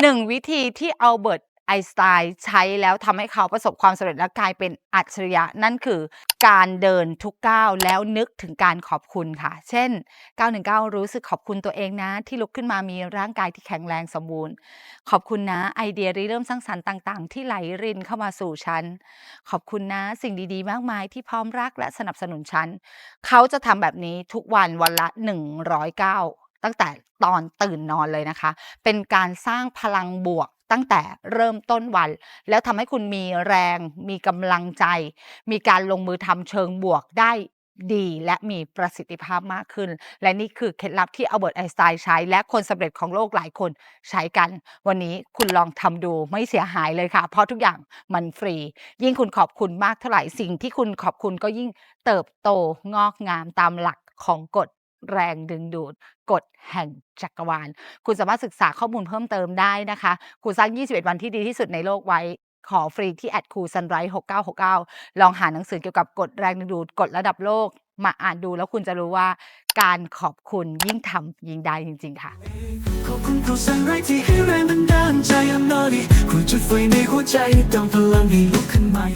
หนึ่งวิธีที่อัลเบิร์ตไอน์สไตน์ใช้แล้วทำให้เขาประสบความสำเร็จและกลายเป็นอัจฉริยะ นั่นคือการเดินทุกก้าวแล้วนึกถึงการขอบคุณค่ะ เช่น 919 รู้สึกขอบคุณตัวเองนะ ที่ลุกขึ้นมามีร่างกายที่แข็งแรงสมบูรณ์ ขอบคุณนะไอเดียริเริ่มสร้างสรรค์ต่าง ๆ ที่ไหลรินเข้ามาสู่ฉัน ขอบคุณนะสิ่งดีๆ มากมายที่พร้อมรักและสนับสนุนฉัน เขาจะทำแบบนี้ทุกวันวันละ 109 ตั้งแต่ตอนตื่นนอนเลยนะคะ เป็นการสร้างพลังบวกตั้งแต่เริ่มต้นวัน แล้วทำให้คุณมีแรง มีกำลังใจ มีการลงมือทำเชิงบวกได้ดีและมีประสิทธิภาพมากขึ้น และนี่คือเคล็ดลับที่อัลเบิร์ตไอน์สไตน์ใช้ และคนสำเร็จของโลกหลายคนใช้กัน วันนี้คุณลองทำดูไม่เสียหายเลยค่ะ เพราะทุกอย่างมันฟรี ยิ่งคุณขอบคุณมากเท่าไหร่สิ่งที่คุณขอบคุณก็ยิ่งเติบโตงอกงามตามหลักของกฎ แรงดึงดูดกฎแห่งจักรวาล คุณสามารถศึกษาข้อมูลเพิ่มเติมได้นะคะครูสร้าง 21 วันที่ดีที่สุดในโลกไว้ขอฟรีที่แอดครู sunrise 6969 ลองหาหนังสือเกี่ยวกับกฎแรงดึงดูดกฎระดับโลก มาอ่านดูแล้วคุณจะรู้ว่า การขอบคุณยิ่งทำยิ่งได้จริง ๆ ค่ะ ขอบคุณครูสันไรที่ให้แรงบันดาลใจ I'm naughty ครูจุดไฟในหัวใจเติมพลังให้ลุกขึ้นใหม่